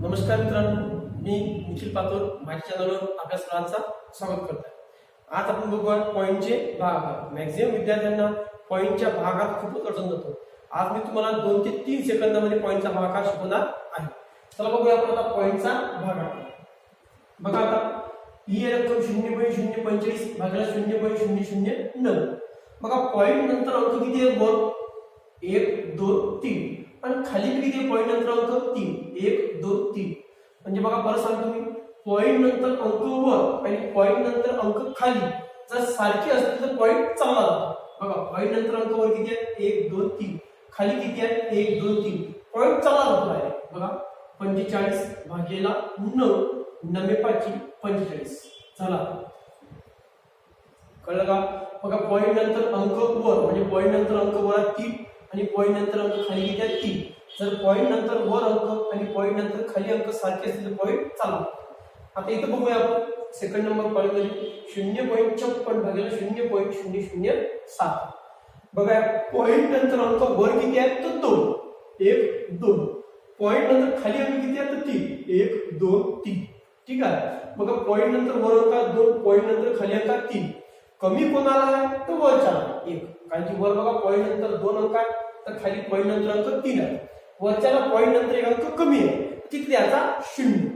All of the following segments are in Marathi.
नमस्कार मित्रांनो मी निखिल पातोर माझ्या चॅनलवर आपल्या सर्वांचा स्वागत करत आहे आज आपण बघूया पॉईंटचे भाग. मॅक्झिमम विद्यार्थ्यांना पॉईंटच्या भागात खूपच अडचण जातो. आज मी तुम्हाला दोन ते तीन सेकंदामध्ये पॉईंटचा भागाकार शिकवणार आहे. चला बघूया आपण आता पॉईंटचा भागाकार बघा आता ही रक्कम शून्य पॉईंट शून्य पंचेचाळीस भागाला शून्य पॉईंट शून्य शून्य नऊ. बघा पॉईंट नंतर अंक किती आहे वर एक दोन तीन. आणि खाली किती पॉईंट नंतर अंक तीन. एक दोन तीन. म्हणजे बघा परत सांगतो मी. पॉईंट नंतर अंक वर आणि पॉईंट नंतर अंक खाली. जर सारखे असतील तर पॉईंट चांगला जातो. बघा पॉईंट नंतर अंक वर किती आहे? एक दोन तीन. खाली किती आहे? एक दोन तीन. पॉईंट चांगला जातो आहे बघा पंचेचाळीस भागेला नऊ नवे पाचशे पंचेचाळीस. चला. कळलं का? बघा पॉईंट नंतर अंक वर म्हणजे पॉईंट नंतर अंक वर तीन. आणि पॉईंट नंतर अंक खाली किती आहेत तीन. जर पॉईंट नंतर वर अंक आणि पॉईंट नंतर खाली अंक सारखे असतील तर पॉईंट चालू आता इथं बघूया आपण. सेकंड नंबर पॉईंटमध्ये शून्य पॉईंट छप्पन भागेला शून्य पॉईंट शून्य शून्य सात. बघा पॉईंट नंतर अंक वर किती आहेत? तर दोन. एक दोन. पॉईंट नंतर खाली अंक किती आहेत? तर तीन. एक दोन तीन. ठीक आहे? बघा पॉईंट नंतर वर अंक दोन. पॉईंट नंतर खाली अंक तीन. कमी कोणाला आहे? तर वरच्या. एक. कारण की वर बघा पॉईंट नंतर दोन अंक आहे तर खाली पॉईंट नंतर अंक तीन आहे. वरच्याला पॉईंट नंतर एक अंक कमी आहे. तिथे आता शून्य.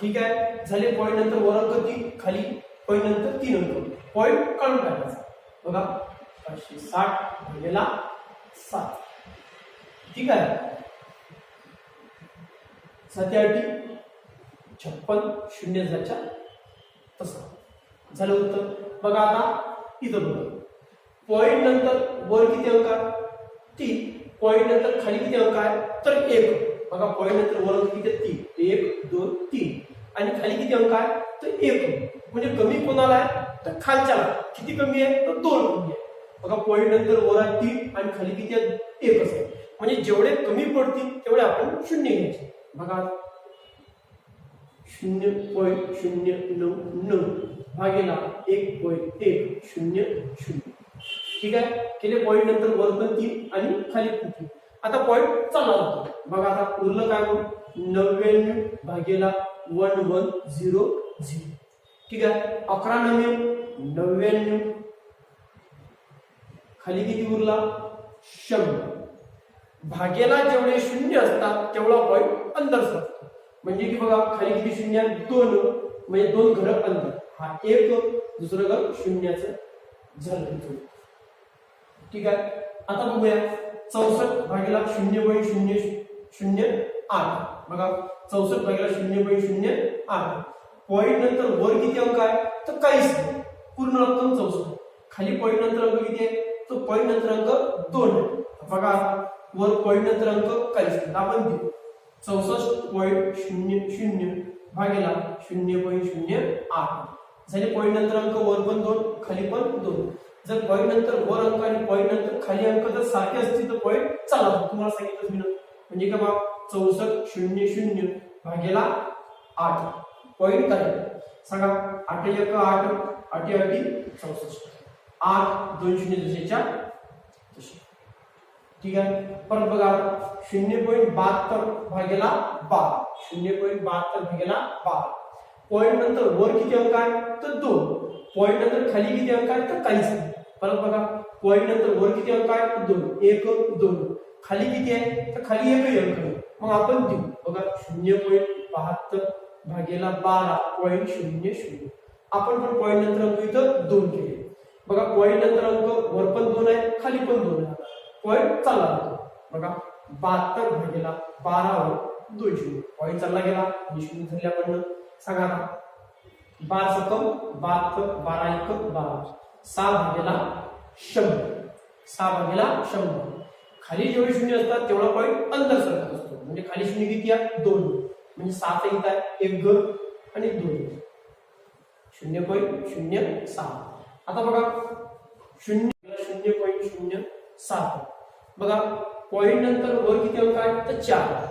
ठीक आहे? झाले पॉईंट नंतर वर अंक तीन खाली पॉईंट नंतर तीन अंक. पॉईंट काढून टाकायचा बघा पाचशे साठ भागेला सात. ठीक आहे? सत्याऐंशी छप्पन शून्य जाच्या तसं. झालं उत्तर. बघा आता. इथं बघा. पॉईंट नंतर वर किती अंक आहे? तीन. पॉईंट नंतर खाली किती अंक आहे? तर एक. बघा पॉईंट नंतर वर अंक किती आहे? तीन. एक दोन तीन. आणि खाली किती अंक आहे? तर एक. म्हणजे कमी कोणाला आहे? तर खालच्याला. किती कमी आहे? तर दोन कमी आहे. बघा पॉईंट नंतर वर आहे तीन आणि खाली किती आहे? एक असेल. म्हणजे जेवढे कमी पडतील तेवढे आपण शून्य घ्यायचे. बघा. शून्य पॉईंट शून्य नऊ नऊ. भागेला एक पॉईंट एक शून्य शून्य. ठीक आहे? केले पॉईंट नंतर वर तीन आणि खाली पण तीन आता पॉईंट चालला जातो बघा आता उरलं काय म्हणून नव्याण्णव भागेला वन वन झिरो झिरो. ठीक आहे? अकरा नव्हे नव्याण्णव. खाली किती उरला? शंभर. भागेला जेवढे शून्य असतात तेवढा पॉईंट अंदर सरतो म्हणजे की बघा खाली किती शून्य? दोन. म्हणजे दोन घर अंदर हा एक दुसरं घर शून्याचं झालं ठीक आहे? आता बघूया. चौसष्ट भागेला शून्य पॉईंट शून्य शून्य आठ. बघा. चौसष्ट भागेला शून्य पॉईंट शून्य आठ. पॉईंट नंतर वर किती अंक आहे? तर काहीच नाही. पूर्ण रक्कम चौसष्ट. खाली पॉईंट नंतर अंक किती आहे? तो पॉईंट नंतर अंक दोन आहे. बघा. वर पॉईंट नंतर अंक काहीच नाही. आपण देऊ चौसष्ट पॉईंट शून्य शून्य भागेला शून्य पॉईंट शून्य आठ. झाले पॉईंट नंतर अंक वर पण दोन खाली पण दोन. जर पॉईंट नंतर वर अंक आणि पॉईंट नंतर खाली अंक जर सारखे असतील तर पॉईंट चला. तुम्हाला सांगितलं मी म्हणजे का बा चौसष्ट शून्य शून्य भागेला आठ. पॉईंट काय? सांगा. आठ एक आठ आठ आठी चौसष्ट. आठ दोन शून्य जसेच्या तसे ठीक आहे. परत बघा. शून्य पॉईंट बहात्तर भागेला बारा. शून्य पॉईंट बहात्तर भागेला बारा. पॉईंट नंतर वर किती अंक आहे? तर दोन. पॉईंट नंतर खाली किती अंक आहे? तर काहीच नाही. परत बघा. पॉईंट नंतर वर किती अंक आहे? तर दोन. एक दोन. खाली किती आहे? तर खाली एकही अंक आहे मग आपण देऊ. बघा शून्य पॉईंट बहात्तर भागेला बारा. पॉईंट शून्य शून्य. आपण पण पॉईंट नंतर अंक इथं दोन केले. बघा पॉईंट नंतर अंक वर पण दोन आहे खाली पण दोन आहे. पॉईंट चालला जातो. बघा बहात्तर भागेला बारावर दोन शून्य. पॉईंट चालला गेला. आणि शून्य झाले सांगा बार बारा सकम बारा एक बारा सहा भागेला शंभर. सहा भागेला शंभर. खाली जेवढे शून्य असतात तेवढा पॉईंट अंतर सरकत असतो. म्हणजे खाली शून्य किती आहे? दोन. म्हणजे सात इथं आहे. एक ग आणि दोन. शून्य पॉईंट शून्य सहा. आता बघा शून्य शून्य पॉईंट शून्य सात बघा पॉईंट नंतर वर किती अंक आहे? तर चार.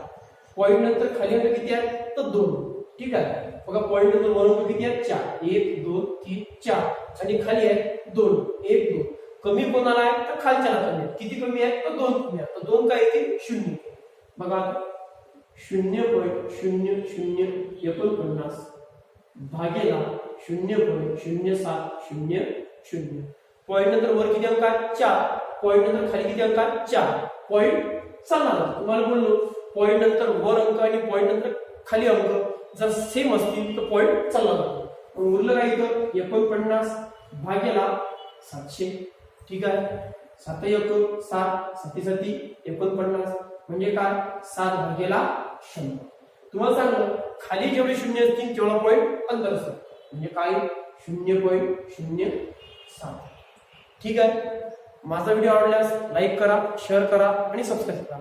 पॉईंट नंतर खाली अंक किती आहे? तर दोन. ठीक आहे? बघा पॉईंट नंतर वर किती आहेत? चार. एक दोन तीन चार. आणि खाली आहे दोन. एक दोन. कमी कोणाला आहे? तर खालच्याला कमी आहेत किती कमी आहे? तर दोन कमी आहे. तर दोन काय येतील? शून्य. बघा शून्य पॉईंट शून्य शून्य एकोणपन्नास भागेला शून्य पॉईंट शून्य सात शून्य शून्य. पॉईंट नंतर वर किती अंक आहेत? चार. पॉईंट नंतर खाली किती अंक आहेत? चार. पॉईंट चालणार तुम्हाला बोललो. पॉईंट नंतर वर अंक आणि पॉईंट नंतर खाली अंक. जर सेम असतील तर पॉईंट चालला जातो. पण उरलं काय इथं? एकोणपन्नास भागेला सातशे. ठीक आहे? सात एक सात साती साती एकोणपन्नास. म्हणजे काय? सात भागेला शंभर. तुम्हाला सांगलं खाली जेवढे शून्य असतील तेवढा पॉईंट अंतर असतं. म्हणजे काय? शून्य पॉईंट शून्य सात. ठीक आहे? माझा व्हिडिओ आवडल्यास लाईक करा शेअर करा आणि सबस्क्राईब करा.